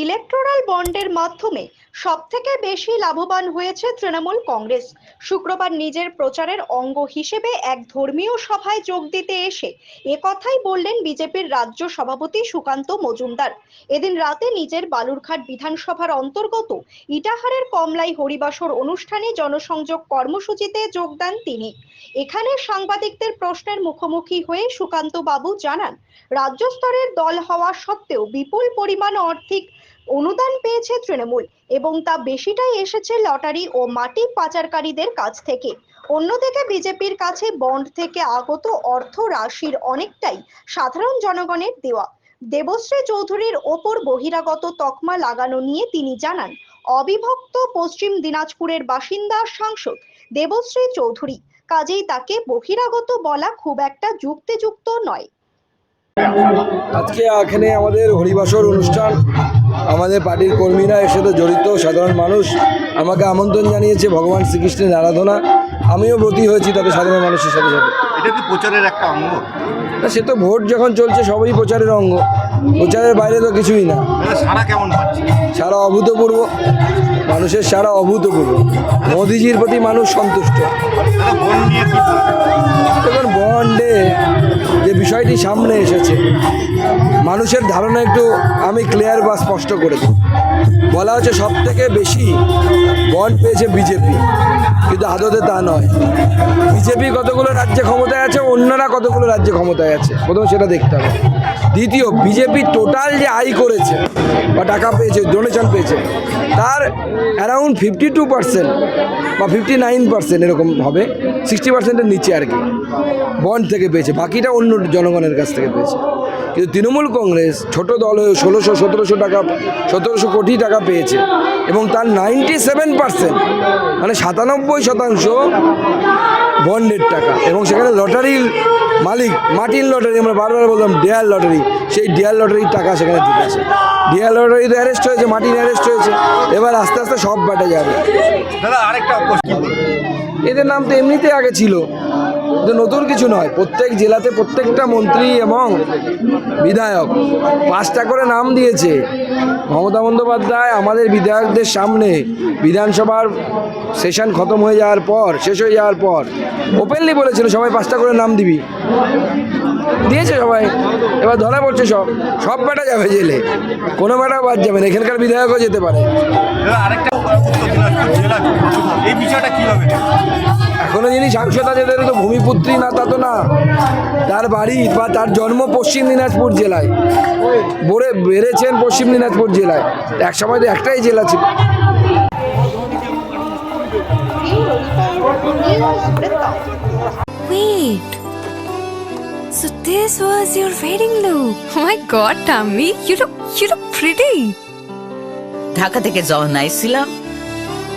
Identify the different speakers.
Speaker 1: Electoral বন্ডের মাধ্যমে সবথেকে বেশি লাভবান হয়েছে তৃণমূল কংগ্রেস। শুক্রবার নিজের প্রচারের অঙ্গ হিসেবে এক ধর্মীয় সভায় যোগ দিতে এসে একথাই বললেন বিজেপির রাজ্য সভাপতি সুকান্ত মজুমদার। এদিন রাতে নিজের বালুরঘাট বিধানসভার অন্তর্গত ইটাহারের কমলাই হরিবাসর অনুষ্ঠানে জনসংযোগ কর্মসূচিতে যোগ দেন তিনি। এখানে সাংবাদিকদের প্রশ্নের মুখোমুখি হয়ে সুকান্ত বাবু জানান, রাজ্য স্তরের দল হওয়া সত্ত্বেও বিপুল পরিমাণ আর্থিক অনুদান পেয়েছে তৃণমূল এবং তা বেশিটাই এসেছে লটারি ও মাটি পাচারকারীদের কাছ থেকে। অন্যদিকে বিজেপির কাছে বন্ড থেকে আগত অর্থ রাশির অনেকটাই সাধারণ জনগণের দেওয়া। দেবশ্রী চৌধুরীর ওপর বহিরাগত তকমা লাগানো নিয়ে তিনি জানান, অবিভক্ত পশ্চিম দিনাজপুরের বাসিন্দা সাংসদ দেবশ্রী চৌধুরী, কাজেই তাকে বহিরাগত বলা খুব একটা যুক্তিযুক্ত নয়।
Speaker 2: আজকে এখানে আমাদের হরিবাসর অনুষ্ঠান। আমাদের পার্টির কর্মীরা এর সাথে জড়িত সাধারণ মানুষ আমাকে আমন্ত্রণ জানিয়েছে ভগবান শ্রীকৃষ্ণের আরাধনা। আমিও ব্রতী হয়েছি তাদের সাধারণ মানুষের সাথে সাথে
Speaker 3: এটা কি প্রচারের একটা অঙ্গ?
Speaker 2: তা সে তো ভোট যখন চলছে সবই প্রচারের অঙ্গ। প্রচারের বাইরে তো কিছুই না।
Speaker 3: সারা কেমন
Speaker 2: সারা অভূতপূর্ব। মানুষের সারা অভূতপূর্ব। মোদিজির প্রতি মানুষ সন্তুষ্ট? দেখুন বন্ডে বিষয়টি সামনে এসেছে। মানুষের ধারণা একটু আমি ক্লিয়ার বা স্পষ্ট করে দিই। বলা হচ্ছে সব থেকে বেশি বন্ড পেয়েছে বিজেপি। কিন্তু আদতে তা নয়। বিজেপি কতগুলো রাজ্যে ক্ষমতায় আছে, অন্যরা কতগুলো রাজ্যে ক্ষমতায় আছে? প্রথমে সেটা দেখতে হবে। দ্বিতীয়, বিজেপি টোটাল যে আয় করেছে, বা টাকা পেয়েছে ডোনেশন পেয়েছে, তার অ্যারাউন্ড ফিফটি টু পার্সেন্ট বা ফিফটি নাইন পার্সেন্ট এরকম হবে সিক্সটি পার্সেন্টের নিচে আর কি। বন্ড থেকে পেয়েছে, বাকিটা অন্য জনগণের কাছ থেকে পেয়েছে। কিন্তু তৃণমূল কংগ্রেস ছোট দল হয়ে ষোলোশো সতেরোশো টাকা সতেরোশো কোটি টাকা পেয়েছে এবং তার নাইনটি সেভেন পার্সেন্ট মানে সাতানব্বই শতাংশ বন্ডের টাকা। এবং সেখানে লটারির মালিক মার্টিন লটারি আমরা বারবার বললাম ডেয়ার লটারি সেই ডেয়ার লটারির টাকা সেখানে ঢুকেছে ডেয়ার লটারিতে অ্যারেস্ট হয়েছে মার্টিন অ্যারেস্ট হয়েছে এবার আস্তে আস্তে সব বাটা যাবে।
Speaker 3: দাদা আরেকটা
Speaker 2: এদের নাম তো এমনিতে আগে ছিল। তো নতুন কিছু নয়, প্রত্যেক জেলাতে প্রত্যেকটা মন্ত্রী এবং বিধায়ক পাঁচটা করে নাম দিয়েছে। মমতা বন্দ্যোপাধ্যায় আমাদের বিধায়কদের সামনে বিধানসভার সেশন খতম হয়ে যাওয়ার পর, শেষ হয়ে যাওয়ার পর ওপেনলি বলেছিল, সবাই পাঁচটা করে নাম দিবি। দিয়েছে সবাই। এবার ধরা পড়ছে সব। সব বেটা যাবে জেলে। কোনো বেটা বাদ যাবে না। এখানকার বিধায়কও যেতে পারে।
Speaker 3: আরেকটা এই বিষয়টা কীভাবে?
Speaker 2: এখনও যিনি সাংসদ আছে তাদের তো ভূমিপুত্রী না তা তো না তার বাড়ি বা তার জন্ম পশ্চিম দিনাজপুর জেলায় বড়ে বেড়েছেন পশ্চিম দিনাজপুর জেলায় এক সময় তো একটাই জেলা ছিল
Speaker 4: Wait. So this was your wedding look. Oh my god, Tammy, you look you look pretty.
Speaker 5: Dhaka থেকে যখন আইছিলাম